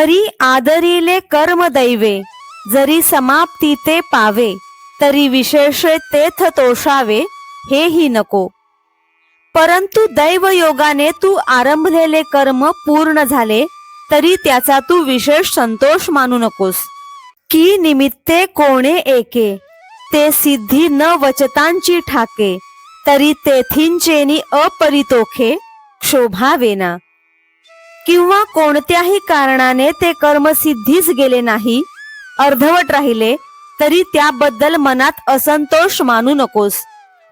परी आदरिले कर्म दैवे जरी समाप्ती ते पावे तरी विशेष तेथ तोषावे हेही नको. परंतु दैव योगाने तू आरंभलेले कर्म पूर्ण झाले तरी त्याचा तू विशेष संतोष मानू नकोस. की निमित्ते कोणे एके ते सिद्धी न वचतांची ठाके तरी तेथींचेनी अपरितोखे शोभावेना किंवा कोणत्याही कारणाने ते कर्म सिद्धीच गेले नाही अर्धवट राहिले तरी त्याबद्दल मनात असंतोष मानू नकोस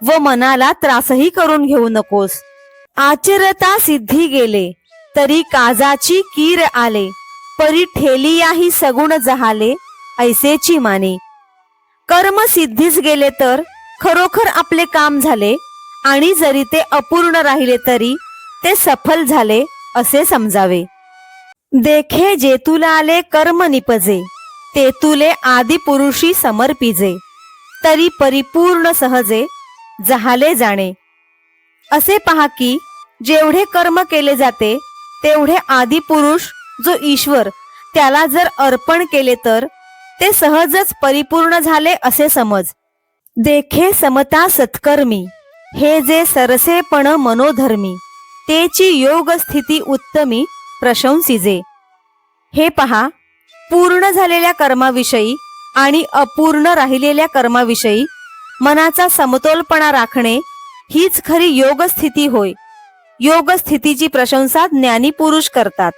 व मनाला त्रासही करून घेऊ नकोस. आचरता सिद्धी गेले तरी काजाची कीर आले परी ठेलियाही सगुण जहाले ऐसेची माने. कर्म सिद्धीच गेले तर खरोखर आपले काम झाले आणि जरी ते अपूर्ण राहिले तरी ते सफल झाले असे समजावे. देखे जेतुला आले कर्म निपजे ते तुले समर्पिजे तरी परिपूर्ण सहजे जहाले जाणे. असे पहा की जेवढे कर्म केले जाते तेवढे आदिपुरुष जो ईश्वर त्याला जर अर्पण केले तर ते सहजच परिपूर्ण झाले असे समज. देखे समता सत्कर्मी हे जे सरसेपण मनोधर्मी. तेची योग स्थिती उत्तमी प्रशंसिजे. हे पहा पूर्ण झालेल्या कर्माविषयी आणि अपूर्ण राहिलेल्या कर्माविषयी मनाचा समतोलपणा राखणे हीच खरी योग स्थिती होय. योगस्थितीची प्रशंसा ज्ञानी पुरुष करतात.